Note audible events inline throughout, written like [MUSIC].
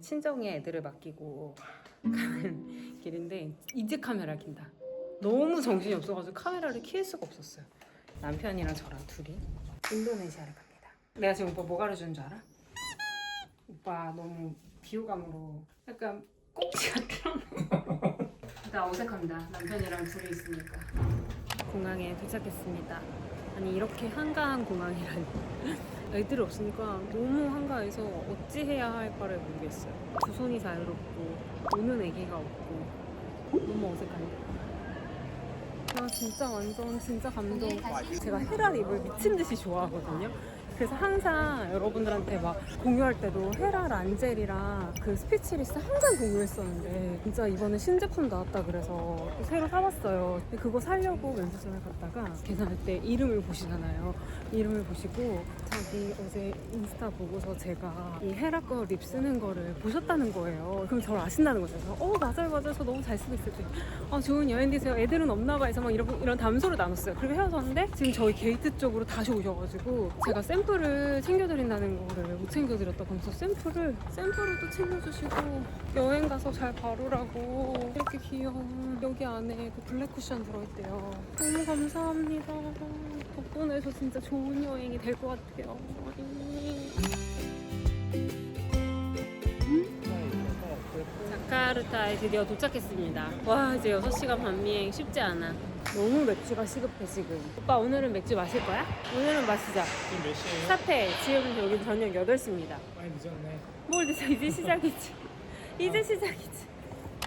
친정에 애들을 맡기고 가는 길인데 이제 카메라 킨다. 너무 정신이 없어가지고 카메라를 킬 수가 없었어요. 남편이랑 저랑 둘이 인도네시아를 갑니다. 내가 지금 오빠 뭐 가르쳐준 줄 알아? 오빠 너무 비호감으로 약간 꼭지가 틀어나. [LAUGHS] 나 어색합니다. 남편이랑 둘이 있으니까. 공항에 도착했습니다. 아니 이렇게 한가한 공항이라니. [LAUGHS] 애들이 없으니까 너무 한가해서 어찌 해야 할까를 모르겠어요. 두 손이 자유롭고 오는 애기가 없고 너무 어색한데. 나 진짜 완전 진짜 감동. 제가 헤라 립을 미친 듯이 좋아하거든요. 그래서 항상 여러분들한테 막 공유할 때도 헤라 란젤이랑 그 스피치 리스 항상 공유했었는데 진짜 이번에 신제품 나왔다 그래서 새로 사봤어요. 근데 그거 사려고 면세점에 갔다가 계산할 때 이름을 보시잖아요. 이름을 보시고 자기 어제 인스타 보고서 제가 이 헤라 거 립 쓰는 거를 보셨다는 거예요. 그럼 저를 아신다는 거죠. 그래서 어 맞아요 맞아요 저 너무 잘 쓰고 있을 때. 아 좋은 여행 되세요. 애들은 없나 봐 해서 막 이런 이런 담소를 나눴어요. 그리고 헤어졌는데 지금 저희 게이트 쪽으로 다시 오셔가지고 제가 샘플 을 챙겨드린다는 거를 못 챙겨드렸다. 그래서 샘플을 샘플을 또 챙겨주시고 여행 가서 잘 바르라고 이렇게 귀여운 여기 안에 그 블랙 쿠션 들어있대요. 너무 감사합니다. 덕분에 저 진짜 좋은 여행이 될 것 같아요. 자카르타에 드디어 도착했습니다. 와 이제 6시간 반 비행 쉽지 않아. 너무 맥주가 시급해 지금. 오빠 오늘은 맥주 마실 거야? 오늘은 마시자. 지금 몇 시에요? 사태 지금 여기 저녁 8시입니다. 많이 늦었네. 뭘 늦어 이제 시작이지. 이제 시작이지.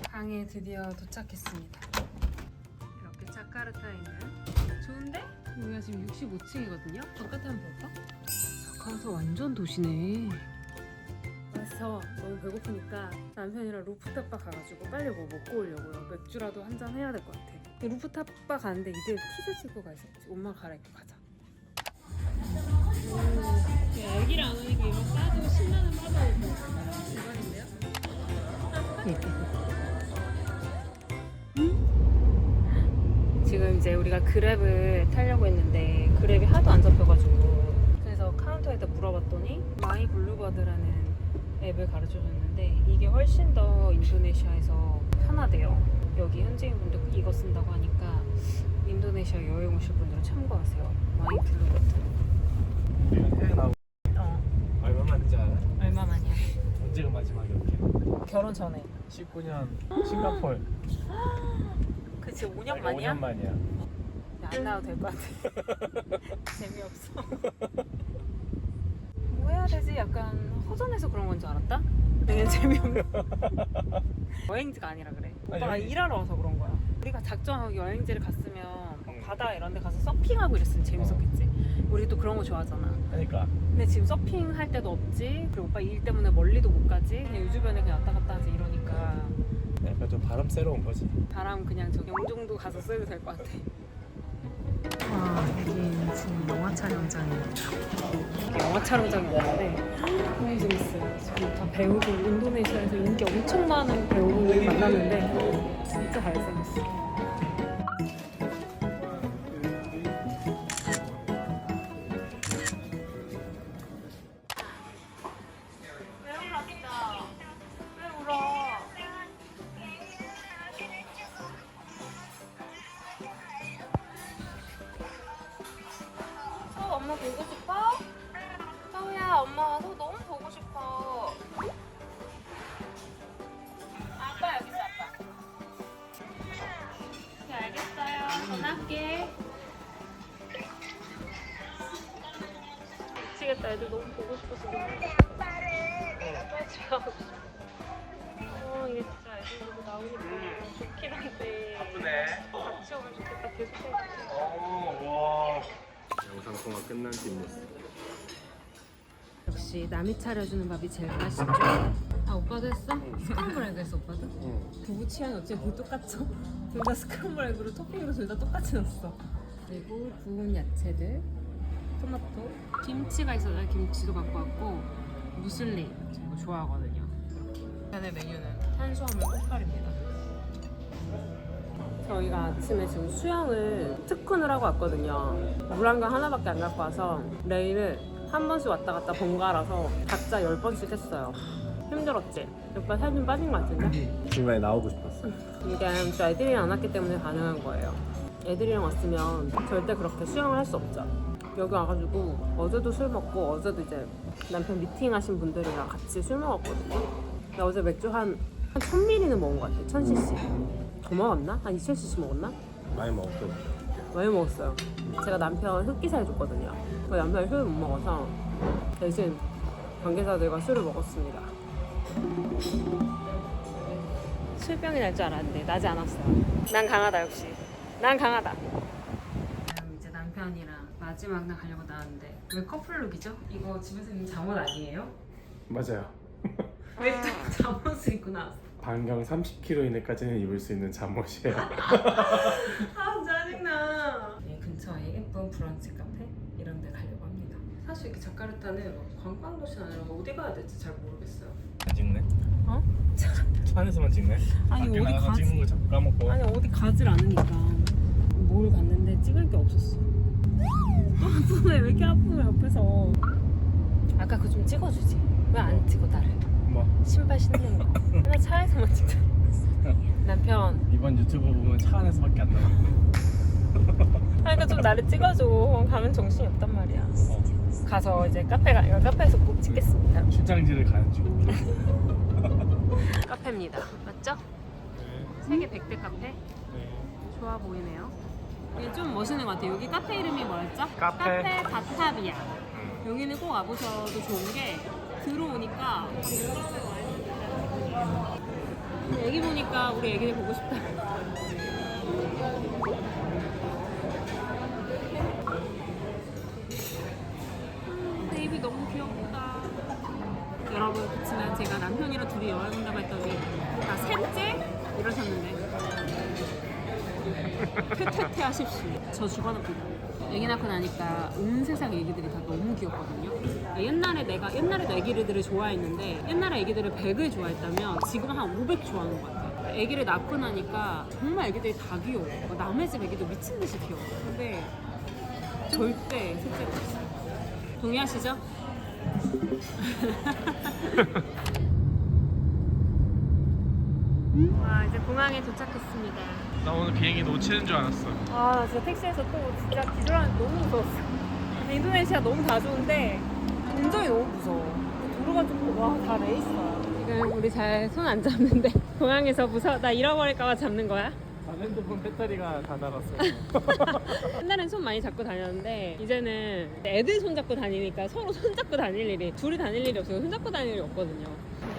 방에 드디어 도착했습니다. 이렇게 자카르타에 있는 좋은데? 여기가 지금 65층이거든요. 바깥에 한번 볼까? 자카르타 완전 도시네. 그래서 너무 배고프니까 남편이랑 루프탑 바 가가지고 빨리 뭐 먹고 오려고요. 맥주라도 한 잔 해야 될 것 같아. 근데 루프탑 바 가는데 이제 티셔츠 입고 가 있었지. 옷만 갈아입고 가자. 애기를 안 오니까 이거 싸도 10만 원 받아오고 대박인데요? 지금 이제 우리가 그랩을 타려고 했는데 그랩이 하도 안 잡혀가지고 그래서 카운터에다 물어봤더니 마이 블루버드라는 앱을 가르쳐 줬는데 이게 훨씬 더 인도네시아에서 편하대요. 여기 현지인분들 이거 쓴다고 하니까 인도네시아 여행 오실 분들은 참고하세요. 마이 블루버드. 해외 나오고 어 얼마 만인지 알아? 얼마 만이야? 언제가 마지막이었게? 결혼 전에. 19년 싱가폴. [GASPS] 그치 5년 아니, 만이야? 5년 만이야. 안 나와도 될 것 같아. [LAUGHS] 재미없어. [LAUGHS] 뭐 해야 되지? 약간 허전해서 그런 건 줄 알았다? 그냥 재미없는. [LAUGHS] 여행지가 아니라 그래. 오빠가 여행- 일하러 와서 그런 거야. 우리가 작정하고 여행지를 갔으면 막 응. 바다 이런 데 가서 서핑하고 이랬으면 재밌었겠지. 우리 또 그런 거 좋아하잖아. 그러니까 근데 지금 서핑 할 데도 없지. 그리고 오빠 일 때문에 멀리도 못 가지. 그냥 유주변에 그냥 왔다 갔다 하지 이러니까 약간 좀 바람 쐬러 온 거지. 바람 그냥 저 영종도 가서 써도 될 것 같아. 와 여기 지금 영화 촬영장이에요. 영화 촬영장이 왔는데 너무 재밌어요. 지금 다 배우들 인도네시아에서 인기 엄청 많은 배우들 만났는데 진짜 잘생겼어. 왜 미치겠다. 애들 너무 보고 싶어서 너무. 빨리 집에 가고 싶어. 어, 이게 진짜 애들 보고 나오니까 너무 좋긴 한데. 바쁘네. 같이 오면 좋겠다. 계속 와. 영상 통화 끝난 뒷모습. 역시 남이 차려주는 밥이 제일 맛있죠. 아 오빠도 했어? 스크램블 에그 했어 오빠도? 응. 부부 취향이 어째 둘 똑같죠? 둘 다 스크램블 에그로 토핑으로 둘 다 똑같이 넣었어. 그리고 구운 야채들, 토마토, 김치가 있어서 김치도 갖고 왔고 무슬리 저 이거 좋아하거든요. 이렇게 메뉴는 탄수화물 폭발입니다. 저희가 아침에 지금 수영을 특훈을 하고 왔거든요. 물안경 하나밖에 안 갖고 와서 레일을 한 번씩 왔다 갔다 번갈아서 각자 열 번씩 했어요. 힘들었지? 오빠 살 좀 빠진 거 같은데? 중간에 나오고 싶었어. 이게 저 애들이랑 안 왔기 때문에 가능한 거예요. 애들이랑 왔으면 절대 그렇게 수영을 할 수 없죠. 여기 와가지고 어제도 술 먹고 어제도 이제 남편 미팅 하신 분들이랑 같이 술 먹었거든요. 근데 어제 맥주 한, 한 1000ml는 먹은 것 같아요. 1000cc. 더 먹었나? 한 2000cc 먹었나? 많이 먹었어. 많이 먹었어요. 제가 남편 흑기사 해줬거든요. 그 남편이 술을 못 먹어서 대신 관계자들과 술을 먹었습니다. 술병이 날 줄 알았는데 나지 않았어요. 난 강하다 역시. 난 강하다. 이제 남편이랑 마지막 날 가려고 나왔는데 왜 커플룩이죠? 이거 집에서 입는 잠옷 아니에요? 맞아요. [LAUGHS] 왜 또 잠옷을 입고 나왔어? 반경 30km 이내까지는 입을 수 있는 잠옷이에요. [LAUGHS] 아 짜증나. 이 근처에 예쁜 브런치 카페 이런 데 가려고 합니다. 사실 이렇게 자카르타는 관광 도시는 아니라 어디 가야 될지 잘 모르겠어요. 찍네. 어? 차 안에서만 찍네. 아니, 밖에 어디 나가서 가지? 찍는 거 자꾸 까먹고. 아니 어디 가질 않으니까 뭘 갔는데 찍을 게 없었어. 또 아프면 왜 이렇게 아프면 옆에서 아까 그거 좀 찍어주지. 왜 안 찍어 나를? 뭐 신발 신는 거. [LAUGHS] 맨날 차에서만 찍자. [LAUGHS] 남편. 이번 유튜브 보면 차 안에서밖에 안 나와. 그러니까 좀 나를 찍어줘. 가면 정신이 없단 말이야. 어. 가서 이제 카페 가 이거 카페에서 꼭 찍겠습니다. 출장지를 가는 중. [LAUGHS] 카페입니다. 맞죠? 네. 세계 100대 카페. 네. 좋아 보이네요. 이게 좀 멋있는 것 같아요. 여기 카페 이름이 뭐였죠? 카페. 바타비아. 음. 여기는 꼭 와보셔도 좋은 게 들어오니까 애기 보니까 우리 애기들 보고 싶다. 음, 베이비 너무 귀엽다. 여러분 그렇지만 제가 남편이랑 둘이 여행 온다고 했더니 다 셋째 이러셨는데 퇴퇴퇴 하십시오. 저 죽어납니다. 애기 낳고 나니까 온 세상 애기들이 다 너무 귀엽거든요. 옛날에 내가 옛날에도 애기들을 좋아했는데 옛날에 애기들을 100을 좋아했다면 지금 한500 좋아하는 것 같아요. 애기를 낳고 나니까 정말 애기들이 다 귀여워. 뭐 남의 집 애기도 미친 듯이 귀여워. 근데 절대 셋째가 없어요. 동의하시죠? [LAUGHS] 와 이제 공항에 도착했습니다. 나 오늘 비행기 놓치는 줄 알았어. 아, 나 진짜 택시에서 또 진짜 기절하는 너무 무서웠어. 근데 인도네시아 너무 다 좋은데 운전이 너무 무서워. 도로가 좀 와, 다 레이스야. 지금 우리 잘 손 안 잡는데 [LAUGHS] 공항에서 무서워. 나 잃어버릴까봐 잡는 거야? 아, 핸드폰 배터리가 다 나갔어. 옛날엔 [LAUGHS] 손 많이 잡고 다녔는데 이제는 애들 손 잡고 다니니까 서로 손 잡고 다닐 일이 둘이 다닐 일이 없어요. 손 잡고 다닐 일이 없거든요.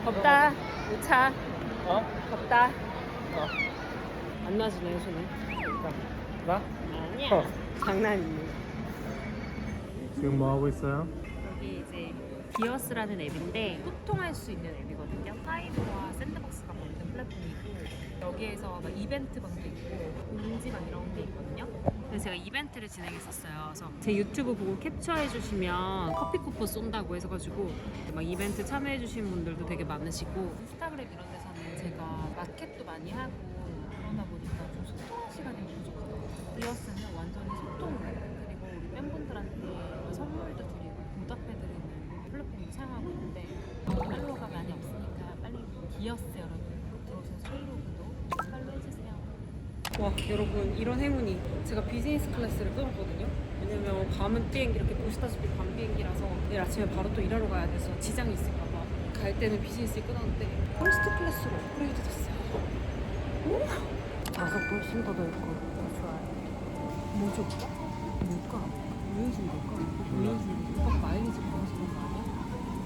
덥다. 우차. 어? 덥다. 어. 안 놔주네 손을. 나? 아니야. 어. 장난이네. 지금 뭐 하고 있어요? 여기 이제 기어스라는 앱인데 소통할 수 있는 앱이거든요. 파이브와 샌드박스가 만든 플랫폼이고 여기에서 막 이벤트 방도 있고 공지 방 이런 게 있거든요. 그래서 제가 이벤트를 진행했었어요. 그래서 제 유튜브 보고 캡처해 주시면 커피 쿠폰 쏜다고 해서 가지고 막 이벤트 참여해 주신 분들도 되게 많으시고 인스타그램 이런 데서는 제가 마켓도 많이 하고 그러다 보니까 좀 소통할 시간이 부족하더라고요. 기어스는 완전히 소통 그리고 우리 팬분들한테 선물도 드리고 보답해드리는 플랫폼을 사용하고 있는데 팔로워가 많이 없으니까 빨리 기어스 여러분 들어오셔서 페이로그도 팔로우 해주세요. 와 여러분 이런 행운이 제가 비즈니스 클래스를 끊었거든요. 왜냐면 밤은 비행기 이렇게 보시다시피 밤 비행기라서 내일 아침에 바로 또 일하러 가야 돼서 지장이 있을까봐 갈 때는 비즈니스 끊었는데 컴스트 클래스로 업그레이드 됐어요. 오! 좌석도 훨씬 더 넓고 좋아요. 뭐 줄까? 뭘까? 왜 해준 걸까? 왜 해준 걸까? 오빠 마일리지 받아서 그런 거 아니야?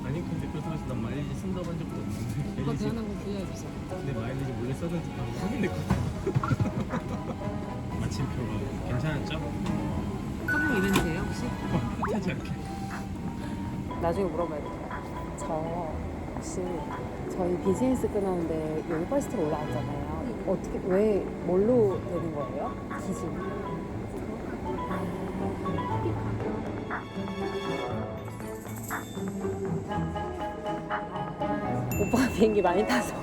아니 근데 그렇다고 해서 난 마일리지 쓴다고 한 적도 없는데 오빠 대한항공 VIP잖아. 내 마일리지 원래 썼는지 확인했거든 마침표가 괜찮았죠? 한국 이벤트예요 혹시? 뜻하지 않게 나중에 물어봐야겠다. 저 혹시 저희 비즈니스 끊었는데 여기 퍼스트로 올라왔잖아요. 어떻게 왜 뭘로 되는 거예요? 기준? 오빠가 비행기 많이 타서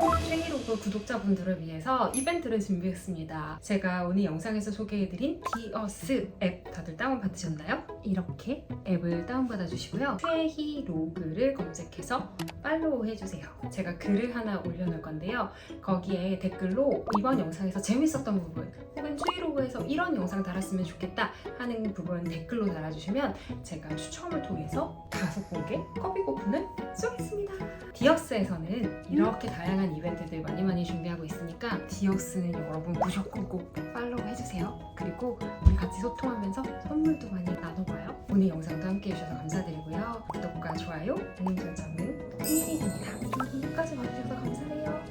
최희로그 구독자분들을 위해서 이벤트를 준비했습니다. 제가 오늘 영상에서 소개해드린 디어스 앱 다들 다운받으셨나요? 이렇게 앱을 다운받아 주시고요. 최희로그를 검색해서 팔로우 해주세요. 제가 글을 하나 올려놓을 건데요. 거기에 댓글로 이번 영상에서 재밌었던 부분 혹은 최희로그에서 이런 영상 달았으면 좋겠다 하는 부분 댓글로 달아주시면 제가 추첨을 통해서 다섯 분께 커피 쿠폰을 쏘겠습니다. 디어스에서는 이렇게 다양한 재밌는 이벤트들 많이 많이 준비하고 있으니까 디오스는 여러분 무조건 꼭 팔로우 해주세요. 그리고 우리 같이 소통하면서 선물도 많이 나눠봐요. 오늘 영상도 함께 해주셔서 감사드리고요. 구독과 좋아요, 알림 설정은 필수입니다. 끝까지 봐주셔서 감사해요.